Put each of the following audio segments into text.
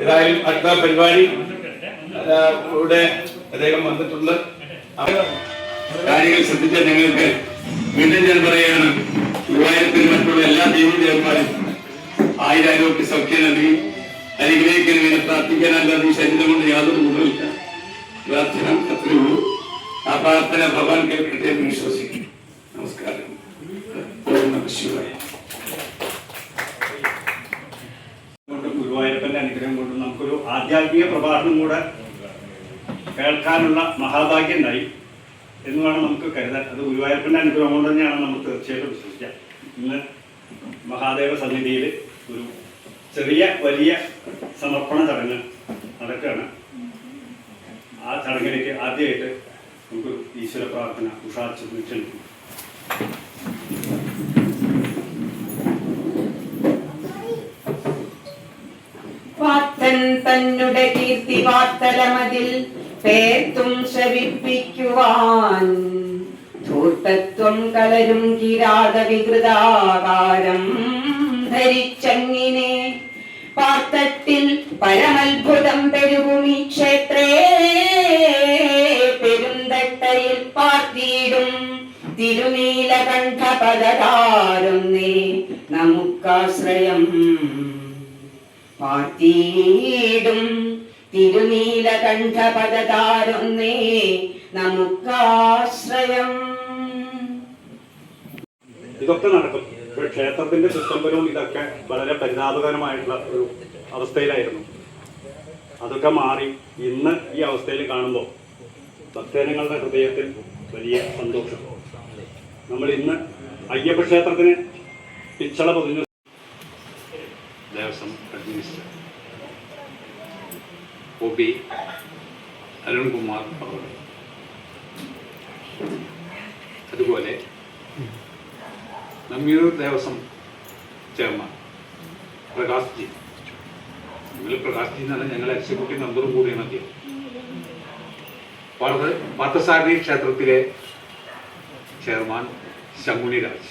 ഏതായാലും അടുത്ത പരിപാടി ഇവിടെ അദ്ദേഹം വന്നിട്ടുണ്ട്. കാര്യങ്ങൾ ശ്രദ്ധിച്ച ഞങ്ങൾക്ക് വീണ്ടും ഞാൻ പറയുകയാണ് ഗുരുവായൂരത്തിന് മറ്റുള്ള എല്ലാ ദേവീദേവന്മാരും ആയിരാരോഗ്യ സൗഖ്യം നൽകി അനുഗ്രഹിക്കുന്നതിനെ പ്രാർത്ഥിക്കാനല്ലാതെ ഈ ശരീരം കൊണ്ട് യാതൊരു ഗുണമില്ല പ്രാർത്ഥന ഉള്ളൂ. ആ പ്രാർത്ഥന ഭഗവാൻ കേൾക്കട്ടെ എന്ന് വിശ്വസിക്കുന്നു. നമസ്കാരം. ശിവായ കൊണ്ട് ഗുരുവായൂരപ്പന്റെ അനുഗ്രഹം കൊണ്ട് നമുക്കൊരു ആധ്യാത്മിക പ്രഭാഷണം കൂടെ കേൾക്കാനുള്ള മഹാഭാഗ്യം ഉണ്ടായി എന്ന് വേണം നമുക്ക് കരുതാൻ. അത് ഗുരുവായൂരപ്പന്റെ അനുഗ്രഹം കൊണ്ട് തന്നെയാണ് നമ്മൾ തീർച്ചയായിട്ടും വിശ്വസിക്കാം ഇന്ന് മഹാദേവ സന്നിധിയിൽ ഒരു ചെറിയ വലിയ സമർപ്പണ ചടങ്ങ് നടക്കുകയാണ്. ആ ചടങ്ങിലേക്ക് ആദ്യമായിട്ട് നമുക്ക് ഈശ്വര പ്രാർത്ഥന ഉഷാ ക്ഷണിക്കും തന്നുടെ കീർത്തി വാർത്തലമതിൽ പേർത്തും ശവിപ്പിക്കുവാൻ. ധൂർത്തത്വം കലരും കിരാത വികൃതാകാരം ധരിച്ചങ്ങിനെ. പാർത്തത്തിൽ പരമത്ഭുതം പെരുഭൂമി ക്ഷേത്രേ പെരുന്തട്ടയിൽ പാർത്തിയിടും തിരുനീലകണ്ഠ പദകാരുന്നേ നമുക്കാശ്രയം പാർത്തിയിടും. തിരുനീലകണ്ഠ പദകാരുന്നേ നമുക്കാശ്രയം. ഇതൊക്കെ നടക്കും. ക്ഷേത്രത്തിന്റെ ചുറ്റമ്പലവും ഇതൊക്കെ വളരെ പരിതാപകരമായിട്ടുള്ള ഒരു അവസ്ഥയിലായിരുന്നു. അതൊക്കെ മാറി ഇന്ന് ഈ അവസ്ഥയിൽ കാണുമ്പോൾ ഭക്തജനങ്ങളുടെ ഹൃദയത്തിൽ വലിയ സന്തോഷം. നമ്മൾ ഇന്ന് അയ്യപ്പ ക്ഷേത്രത്തിന് പിച്ചള പൊതിഞ്ഞു അഡ്മിനിസ്ട്രേറ്റർ ഒ പി അരുൺകുമാർ അവർ അതുപോലെ നമ്മൂർ ദേവസ്വം ചെയർമാൻ പ്രകാശ് ജി നിങ്ങൾ പ്രകാശ് ജി എന്നാണ് ഞങ്ങൾ എക്സിക്യൂട്ടീവ് മെമ്പറും കൂടിയാണ് അദ്ദേഹം. പാർത്ഥ പാർത്ഥസാരഥി ക്ഷേത്രത്തിലെ ചെയർമാൻ ശങ്കുനി രാജ്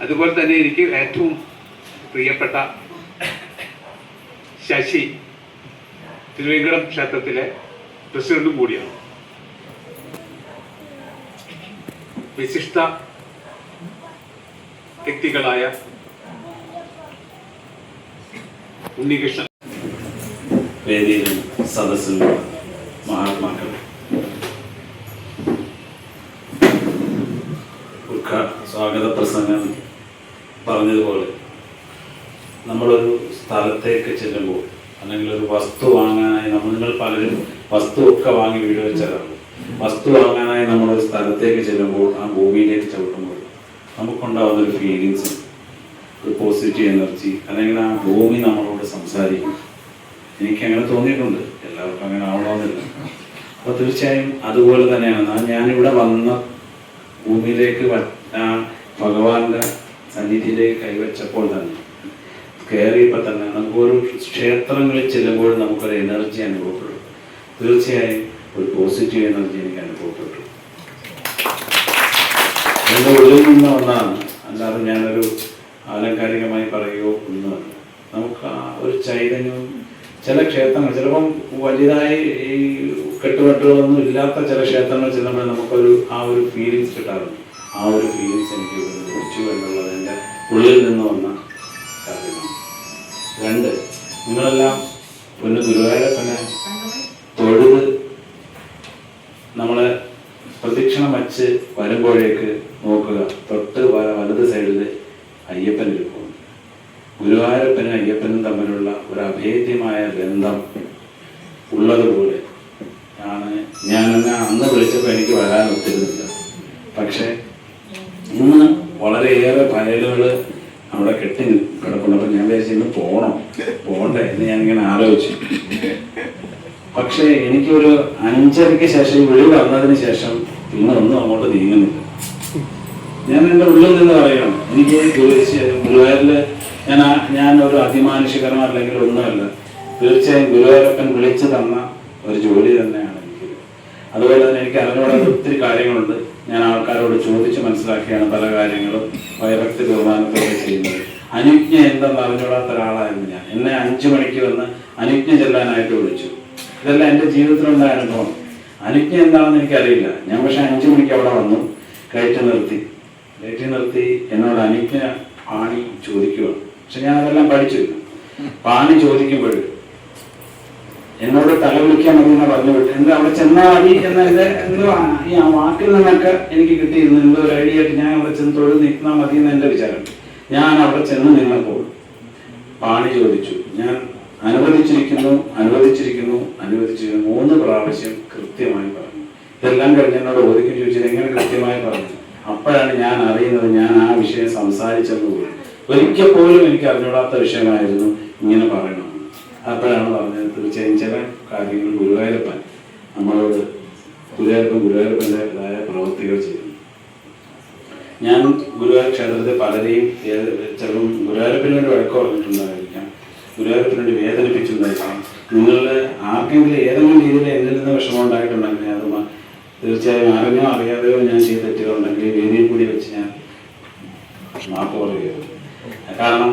അതുപോലെ തന്നെ എനിക്ക് ഏറ്റവും പ്രിയപ്പെട്ട ശശി തിരുവേങ്കടം ക്ഷേത്രത്തിലെ പ്രസിഡന്റും കൂടിയാണ്. വിശിഷ്ട വ്യക്തികളായ ഉണ്ണികൃഷ്ണൻ. വേദിയിലും സദസ്സിലും മഹാത്മാക്കൾ. സ്വാഗത പ്രസംഗം പറഞ്ഞതുപോലെ നമ്മളൊരു സ്ഥലത്തേക്ക് ചെല്ലുമ്പോൾ അല്ലെങ്കിൽ ഒരു വസ്തു വാങ്ങാനായി നമ്മൾ നിങ്ങൾ പലരും വസ്തു ഒക്കെ വാങ്ങി വീട് വെച്ചതാണ് വസ്തു വാങ്ങാനായി നമ്മൾ ഒരു സ്ഥലത്തേക്ക് ചെല്ലുമ്പോൾ ആ ഭൂമിയിലേക്ക് ചവിട്ടുമ്പോൾ നമുക്കുണ്ടാവുന്ന ഒരു ഫീലിങ്സ് ഒരു പോസിറ്റീവ് എനർജി അല്ലെങ്കിൽ ആ ഭൂമി നമ്മളോട് സംസാരിക്കും. എനിക്ക് അങ്ങനെ തോന്നിയിട്ടുണ്ട്. എല്ലാവർക്കും അങ്ങനെ ആവണമെന്നില്ല. അപ്പോൾ തീർച്ചയായും അതുപോലെ തന്നെയാണ്. ഞാനിവിടെ വന്ന ഭൂമിയിലേക്ക് ഭഗവാന്റെ സന്നിധിയിലേക്ക് കൈവച്ചപ്പോൾ തന്നെ കയറിയപ്പോൾ തന്നെ നമുക്ക് ഓരോ ക്ഷേത്രങ്ങളിൽ ചെല്ലുമ്പോൾ നമുക്കൊരു എനർജി അനുഭവപ്പെടും. തീർച്ചയായും ഒരു പോസിറ്റീവ് എനർജി എനിക്ക് അനുഭവപ്പെട്ടു. എന്റെ ഉള്ളിൽ നിന്ന് ഒന്നാണ് അല്ലാതെ ഞാനൊരു ആലങ്കാരികമായി പറയുകയോ ഒന്നുമല്ല. നമുക്ക് ആ ഒരു ചൈതന്യവും ചില ക്ഷേത്രങ്ങൾ ചിലപ്പം വലുതായി ഈ കെട്ടുകെട്ടുകളൊന്നും ഇല്ലാത്ത ചില ക്ഷേത്രങ്ങൾ ചെല്ലുമ്പോൾ നമുക്കൊരു ആ ഒരു ഫീലിങ്സ് കിട്ടാറുണ്ട്. ആ ഒരു ഫീലിങ്സ് എനിക്ക് ലഭിച്ചു എന്നുള്ളത് എന്റെ ഉള്ളിൽ നിന്ന് വന്ന രണ്ട്. നിങ്ങളെല്ലാം പൊന്നു തന്നെ തൊഴുത് നമ്മളെ പ്രദക്ഷിണം വച്ച് വരുമ്പോഴേക്ക് നോക്കുക. തൊട്ട് വലത് സൈഡിൽ അയ്യപ്പൻ ഇരിക്കും ഗുരുവായൂരപ്പനും അയ്യപ്പനും തമ്മിലുള്ള ഒരു അഭേദ്യമായ ബന്ധം ഉള്ളതുപോലെ ആണ്. ഞാൻ എന്നെ അന്ന് വിളിച്ചപ്പോൾ എനിക്ക് വരാൻ ഒത്തിരുന്നില്ല പക്ഷേ ഇന്ന് വളരെയേറെ ഫയലുകൾ അവിടെ കെട്ടി കിടപ്പുണ്ട്. അപ്പം ഞാൻ വിചാരിച്ചു ഇന്ന് പോകണം പോകണ്ടേ എന്ന് ഞാനിങ്ങനെ ആലോചിച്ചു. പക്ഷേ എനിക്കൊരു അഞ്ചരയ്ക്ക് ശേഷം വെളി വന്നതിന് ശേഷം പിന്നെ ഒന്നും അങ്ങോട്ട് നീങ്ങുന്നില്ല. ഞാൻ എന്റെ ഉള്ളിൽ നിന്ന് പറയണം എനിക്ക് ഗുരു- ഗുരുവായൂരിൽ ഞാൻ ഞാൻ ഒരു അതിമാനുഷികരം അല്ലെങ്കിൽ ഒന്നുമല്ല തീർച്ചയായും ഗുരുവായൂരപ്പൻ വിളിച്ചു തന്ന ഒരു ജോലി തന്നെയാണ് എനിക്ക്. അതുപോലെ തന്നെ എനിക്ക് അറിഞ്ഞുകൂടാത്ത ഒത്തിരി കാര്യങ്ങളുണ്ട്. ഞാൻ ആൾക്കാരോട് ചോദിച്ച് മനസ്സിലാക്കിയാണ് പല കാര്യങ്ങളും. ഭയഭക്തി ബഹുമാനത്തോടെ അനുജ്ഞ എന്തെന്ന് അറിഞ്ഞൂടാത്ത ഒരാളായിരുന്നു ഞാൻ. എന്നെ അഞ്ചു മണിക്ക് വന്ന് അനുജ്ഞ ചെല്ലാനായിട്ട് വിളിച്ചു. ഇതെല്ലാം എന്റെ ജീവിതത്തിലുണ്ടായ അനുഭവം. അനുജ്ഞ എന്താണെന്ന് എനിക്കറിയില്ല. ഞാൻ പക്ഷെ അഞ്ചു മണിക്ക് അവിടെ വന്നു. കയറ്റി നിർത്തി. കയറ്റി നിർത്തി എന്നോട് അനുജ്ഞ പാണി ചോദിക്കുകയാണ് പക്ഷെ ഞാൻ അതെല്ലാം പഠിച്ചു. പാണി ചോദിക്കുമ്പോഴും എന്നോട് തല വിളിക്കാൻ മതി എന്ന് പറഞ്ഞു വിട്ടു എന്താ അവിടെ ചെന്നാൽ മതി എന്ന ഇത് എന്തോ ഈ വാക്കിൽ നിന്നൊക്കെ എനിക്ക് കിട്ടിയിരുന്നു. എന്തോ ഒരു ഐഡിയ ആയിട്ട് ഞാൻ അവിടെ ചെന്ന് തൊഴിൽ നിൽക്കുന്ന മതി എന്ന് എന്റെ വിചാരം ഞാൻ അവിടെ ചെന്ന് നിന്നപ്പോൾ പാണി ചോദിച്ചു ഞാൻ അനുവദിച്ചിരിക്കുന്നു അനുവദിച്ചിരിക്കുന്നു അനുവദിച്ചിരിക്കുന്നു. മൂന്ന് പ്രാവശ്യം കൃത്യമായി പറഞ്ഞു. ഇതെല്ലാം കഴിഞ്ഞ് എന്നോട് ഒതുക്കി ചോദിച്ചത് എങ്ങനെ കൃത്യമായി പറഞ്ഞു? അപ്പോഴാണ് ഞാൻ അറിയുന്നത് ഞാൻ ആ വിഷയം സംസാരിച്ചെന്ന് പോലും ഒരിക്കൽ പോലും എനിക്ക് അറിഞ്ഞൂടാത്ത വിഷയമായിരുന്നു ഇങ്ങനെ പറയണം. അപ്പോഴാണ് പറഞ്ഞത് തീർച്ചയായും ചില കാര്യങ്ങൾ ഗുരുവായൂരപ്പൻ നമ്മളോട് ഗുരുവായൂരപ്പൻ ഗുരുവായൂരപ്പന്റെതായ പ്രവൃത്തികൾ ചെയ്യുന്നു ഞാൻ ഗുരുവായൂർ ക്ഷേത്രത്തിൽ പലരെയും ചിലപ്പം ഗുരുവായൂരപ്പന് വേണ്ടി വഴക്ക് പറഞ്ഞിട്ടുണ്ടായിരിക്കാം. ഗുരുവായൂരപ്പന് വേണ്ടി വേദനിപ്പിച്ചിട്ടുണ്ടായിരിക്കാം. നിങ്ങളിൽ ആർക്കെങ്കിലും ഏതെങ്കിലും രീതിയിൽ എന്നിൽ നിന്ന് വിഷമം ഉണ്ടായിട്ടുണ്ടെങ്കിൽ അത് തീർച്ചയായും അറിഞ്ഞോ അറിയാതെയോ ഞാൻ ചെയ്ത തെറ്റുകളുണ്ടെങ്കിൽ വേദിയിൽ കൂടി വെച്ച് ഞാൻ മാപ്പ് പറയുകയായിരുന്നു കാരണം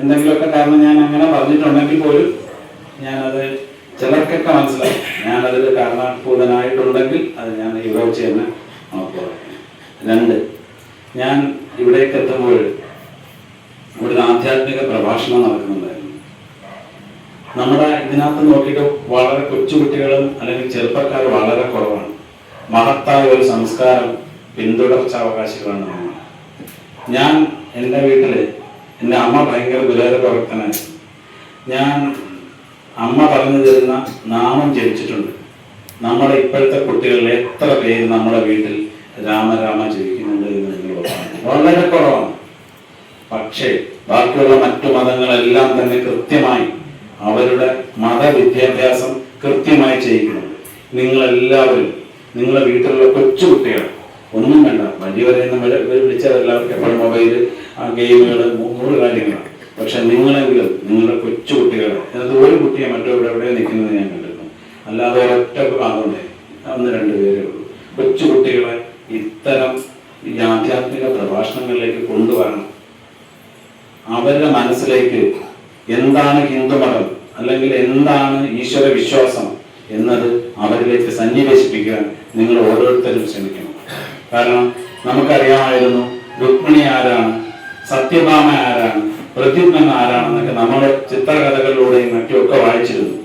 എന്തെങ്കിലുമൊക്കെ കാരണം ഞാൻ അങ്ങനെ പറഞ്ഞിട്ടുണ്ടെങ്കിൽ പോലും ഞാനത് ചിലർക്കൊക്കെ മനസ്സിലാവും. ഞാനതിൽ കാരണഭൂതനായിട്ടുണ്ടെങ്കിൽ അത് ഞാൻ ഇവിടെ വെച്ച് തന്നെ മാപ്പ് പറയും രണ്ട്. ഞാൻ ഇവിടേക്ക് എത്തുമ്പോൾ ഇവിടെ ഒരു ആധ്യാത്മിക പ്രഭാഷണം നടക്കുന്നുണ്ടായിരുന്നു. നമ്മുടെ ഇതിനകത്ത് നോക്കിയിട്ട് വളരെ കൊച്ചുകുട്ടികളും അല്ലെങ്കിൽ ചെറുപ്പക്കാർ വളരെ കുറവാണ്. മഹത്തായ ഒരു സംസ്കാരം പിന്തുടർച്ച അവകാശികളാണ് നമ്മൾ. ഞാൻ എന്റെ വീട്ടിൽ എന്റെ അമ്മ ഭയങ്കര ഗുരുതര പ്രവർത്തനായിരുന്നു ഞാൻ അമ്മ പറഞ്ഞു തരുന്ന നാമം ജനിച്ചിട്ടുണ്ട് നമ്മുടെ ഇപ്പോഴത്തെ കുട്ടികളിൽ എത്ര പേര് നമ്മുടെ വീട്ടിൽ രാമരാമ ജയിക്കുന്നുണ്ട് എന്ന് നിങ്ങൾ. വളരെ കുറവാണ് പക്ഷേ ബാക്കിയുള്ള മറ്റു മതങ്ങളെല്ലാം തന്നെ കൃത്യമായി അവരുടെ മതവിദ്യാഭ്യാസം കൃത്യമായി ചെയ്യിക്കുന്നുണ്ട്. നിങ്ങളെല്ലാവരും നിങ്ങളുടെ വീട്ടിലുള്ള കൊച്ചു കുട്ടികൾ ഒന്നും വേണ്ട. വലിയവരെ വിളിച്ചവരെല്ലാവർക്കും എപ്പോഴും മൊബൈൽ ഗെയിമുകൾ നൂറ് കാര്യങ്ങളാണ്. പക്ഷെ നിങ്ങളെങ്കിലും നിങ്ങളുടെ കൊച്ചു കുട്ടികളെ അതായത് ഒരു കുട്ടിയെ മറ്റോ ഇവിടെ എവിടെ നിൽക്കുന്നത് ഞാൻ കണ്ടിരുന്നു അല്ലാതെ ഒരൊറ്റ ഭാഗമുണ്ട് അന്ന് രണ്ട് പേരേ ഉള്ളൂ. കൊച്ചു കുട്ടികളെ ഇത്തരം ഈ ആധ്യാത്മിക പ്രഭാഷണങ്ങളിലേക്ക് കൊണ്ടുവരണം. അവരുടെ മനസ്സിലേക്ക് എന്താണ് ഹിന്ദുമതം അല്ലെങ്കിൽ എന്താണ് ഈശ്വര വിശ്വാസം എന്നത് അവരിലേക്ക് സന്നിവേശിപ്പിക്കാൻ നിങ്ങൾ ഓരോരുത്തരും ശ്രമിക്കണം. കാരണം നമുക്കറിയാമായിരുന്നു രുക്മിണി ആരാണ് സത്യഭാമ ആരാണ് പ്രദ്യുമ്നൻ ആരാണെന്നൊക്കെ നമ്മൾ ചിത്രകഥകളിലൂടെയും മറ്റുമൊക്കെ വായിച്ചിരുന്നു.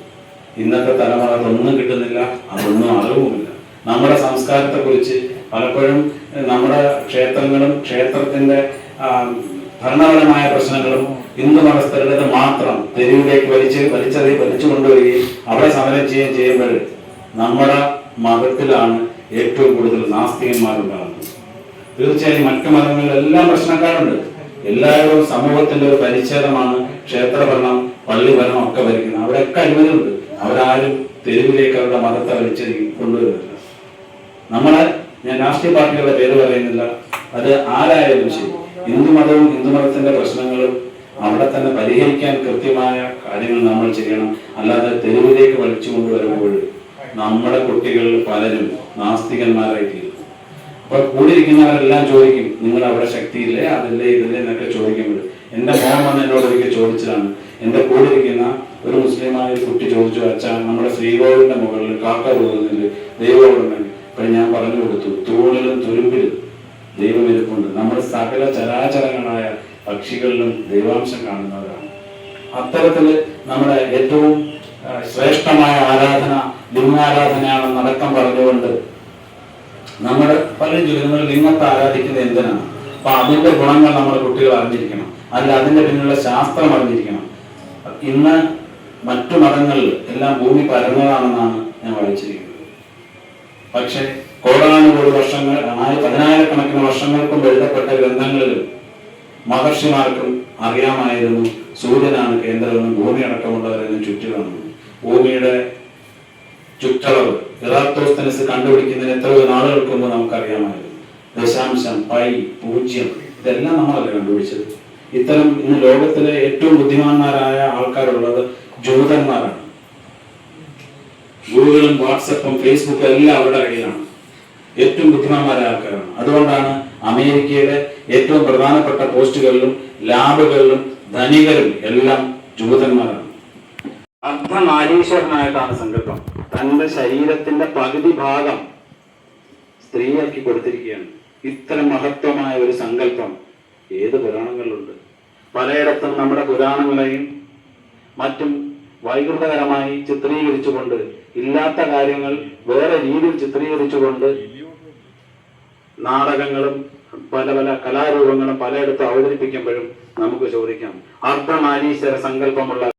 ഇന്നത്തെ തലമുറ അതൊന്നും കിട്ടുന്നില്ല അതൊന്നും അറിവുമില്ല. നമ്മുടെ സംസ്കാരത്തെ കുറിച്ച് പലപ്പോഴും നമ്മുടെ ക്ഷേത്രങ്ങളും ക്ഷേത്രത്തിന്റെ ഭരണപരമായ പ്രശ്നങ്ങളും ഹിന്ദു മതസ്ഥരുടേത് മാത്രം തെരുവിലേക്ക് വലിച്ച് വലിച്ചത് വലിച്ചു കൊണ്ടുവരികയും അവിടെ സമരം ചെയ്യുകയും ചെയ്യുമ്പോൾ നമ്മുടെ മതത്തിലാണ് ഏറ്റവും കൂടുതൽ നാസ്തികന്മാരുണ്ടാകുന്നത്. തീർച്ചയായും മറ്റു മതങ്ങളിൽ എല്ലാം പ്രശ്നക്കാരുണ്ട്. എല്ലാവരും സമൂഹത്തിന്റെ ഒരു പരിച്ഛേദമാണ് ക്ഷേത്രഭരണം പള്ളി ഭരണം ഒക്കെ ഭരിക്കുന്നത്. അവിടെയൊക്കെ അനുമതിയുണ്ട് അവരാരും തെരുവിലേക്ക് അവരുടെ മതത്തെ വലിച്ചു കൊണ്ടുവരുന്നില്ല നമ്മളെ ഞാൻ രാഷ്ട്രീയ പാർട്ടികളുടെ പേര് പറയുന്നില്ല. അത് ആരായാലും ശരി. ഹിന്ദു മതത്തിന്റെ പ്രശ്നങ്ങളും അവിടെ തന്നെ പരിഹരിക്കാൻ കൃത്യമായ കാര്യങ്ങൾ നമ്മൾ ചെയ്യണം. അല്ലാതെ തെരുവിലേക്ക് വലിച്ചു കൊണ്ടുവരുമ്പോൾ നമ്മുടെ കുട്ടികൾ പലരും നാസ്തികന്മാരായി തീരും. അപ്പൊ കൂടിയിരിക്കുന്നവരെല്ലാം ചോദിക്കും നിങ്ങൾ അവിടെ ശക്തിയില്ലേ? അതില്ലേ ഇതില്ലേ? എന്നൊക്കെ ചോദിക്കുമ്പോൾ എന്റെ മോൻ വന്ന് എന്നോട് ഒരിക്കൽ ചോദിച്ചതാണ്. എന്റെ കൂടിയിരിക്കുന്ന ഒരു മുസ്ലിമായ കുട്ടി ചോദിച്ചു അച്ഛാ നമ്മുടെ ശ്രീകോവിലിന്റെ മുകളിൽ കാക്ക പോകുന്നില്ല ദൈവം ഉണ്ടെങ്കിൽ അപ്പൊ ഞാൻ പറഞ്ഞു കൊടുത്തു തോളിലും തുരുമ്പിലും ദൈവം ഇരിപ്പുണ്ട്. നമ്മൾ സകല ചരാചരങ്ങളായ പക്ഷികളിലും ദൈവാംശം കാണുന്നവരാണ്. അത്തരത്തിൽ നമ്മുടെ ഏറ്റവും ശ്രേഷ്ഠമായ ആരാധന ലിംഗാരാധനയാണെന്ന് അടക്കം പറഞ്ഞുകൊണ്ട് നമ്മുടെ പലരും നമ്മൾ ലിംഗത്തെ ആരാധിക്കുന്നത് എന്തിനാണ്? അപ്പൊ അതിന്റെ ഗുണങ്ങൾ നമ്മുടെ കുട്ടികൾ അറിഞ്ഞിരിക്കണം. അല്ല അതിന്റെ പിന്നിലുള്ള ശാസ്ത്രം അറിഞ്ഞിരിക്കണം. ഇന്ന് മറ്റു മതങ്ങളിൽ എല്ലാം ഭൂമി പരന്നതാണെന്നാണ് ഞാൻ വായിച്ചിരിക്കുന്നത്. പക്ഷെ കോടാനുകൂടി വർഷങ്ങൾ പതിനായിരക്കണക്കിന് വർഷങ്ങൾ കൊണ്ട് എഴുതപ്പെട്ട ഗ്രന്ഥങ്ങളിലും മഹർഷിമാർക്കും അറിയാമായിരുന്നു സൂര്യനാണ് കേന്ദ്രമെന്നും ഭൂമി അടക്കമുള്ളവരെന്നും ചുറ്റിലാണെന്നും ഭൂമിയുടെ ചുറ്റളവ് യഥാർത്ഥോസ്തനസ് കണ്ടുപിടിക്കുന്നതിന് എത്രയോ നാളുകൾക്ക് മുമ്പ് നമുക്കറിയാമായിരുന്നു. ദശാംശം പൈ പൂജ്യം ഇതെല്ലാം നമ്മളല്ല കണ്ടുപിടിച്ചത്? ഇത്തരം ഇന്ന് ലോകത്തിലെ ഏറ്റവും ബുദ്ധിമാന്മാരായ ആൾക്കാരുള്ളത് ജൂതന്മാരാണ്. ഗൂഗിളും വാട്സപ്പും ഫേസ്ബുക്കും എല്ലാം അവരുടെ കയ്യിലാണ്. ഏറ്റവും ബുദ്ധിമാന്മാരായ ആൾക്കാരാണ്. അതുകൊണ്ടാണ് അമേരിക്കയുടെ ഏറ്റവും പ്രധാനപ്പെട്ട പോസ്റ്റുകളിലും ലാബുകളിലും ധനികരും എല്ലാം ജൂതന്മാരാണ് അർദ്ധനാരീശ്വരനായിട്ടാണ് സങ്കല്പം തന്റെ ശരീരത്തിന്റെ പകുതി ഭാഗം സ്ത്രീയാക്കി കൊടുത്തിരിക്കുകയാണ്. ഇത്ര മഹത്വമായ ഒരു സങ്കല്പം ഏത് പുരാണങ്ങളിലുണ്ട്? പലയിടത്തും നമ്മുടെ പുരാണങ്ങളെയും മറ്റും വൈകൃതകരമായി ചിത്രീകരിച്ചുകൊണ്ട് ഇല്ലാത്ത കാര്യങ്ങൾ വേറെ രീതിയിൽ ചിത്രീകരിച്ചുകൊണ്ട് നാടകങ്ങളും പല പല കലാരൂപങ്ങളും പലയിടത്തും അവതരിപ്പിക്കുമ്പോഴും നമുക്ക് ചോദിക്കാം. അർദ്ധനാരീശ്വര സങ്കല്പമുള്ള